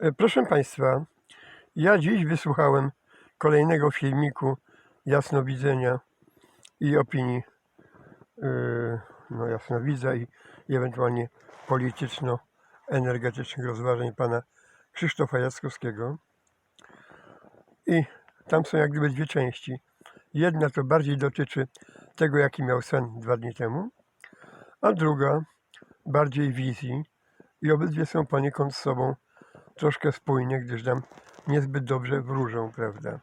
E, Proszę Państwa, ja dziś wysłuchałem kolejnego filmiku jasnowidzenia i opinii yy, no, jasnowidza i, i ewentualnie polityczno-energetycznych rozważań pana Krzysztofa Jackowskiego. I tam są jak gdyby dwie części. Jedna to bardziej dotyczy tego, jaki miał sen dwa dni temu, a druga bardziej wizji. I obydwie są poniekąd z sobą troszkę spójnie, gdyż nam niezbyt dobrze wróżą, prawda?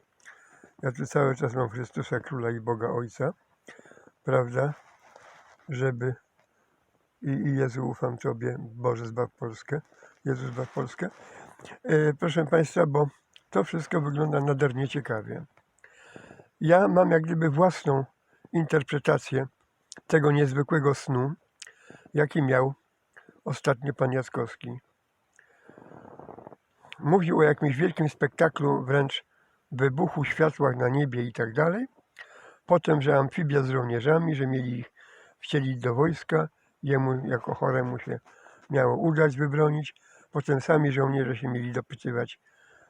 Ja tu cały czas mam Chrystusa Króla i Boga Ojca, prawda? Żeby i, i Jezu ufam Tobie, Boże zbaw Polskę, Jezus zbaw Polskę. E, proszę Państwa, bo to wszystko wygląda nadarnie ciekawie. Ja mam jak gdyby własną interpretację tego niezwykłego snu, jaki miał ostatnio pan Jackowski mówił o jakimś wielkim spektaklu, wręcz wybuchu światłach na niebie i tak dalej. Potem, że amfibia z żołnierzami, że mieli ich wcielić do wojska, jemu jako choremu się miało udać wybronić. Potem sami żołnierze się mieli dopytywać,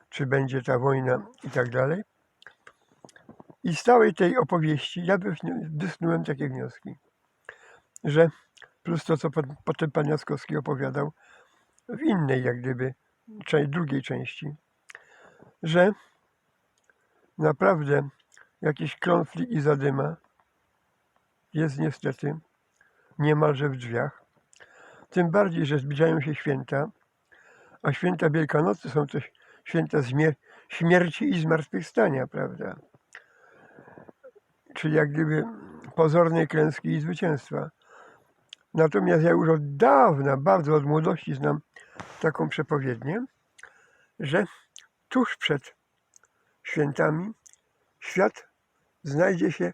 czy będzie ta wojna i tak dalej. I z całej tej opowieści ja wysnu- wysnułem takie wnioski, że plus to, co pot- potem pan Jackowski opowiadał w innej jak gdyby drugiej części, że naprawdę jakiś konflikt i zadyma jest niestety niemalże w drzwiach. Tym bardziej, że zbliżają się święta, a święta Wielkanocy są też święta śmierci i zmartwychwstania, prawda? Czyli jak gdyby pozornej klęski i zwycięstwa. Natomiast ja już od dawna, bardzo od młodości znam taką przepowiednię, że tuż przed świętami świat znajdzie się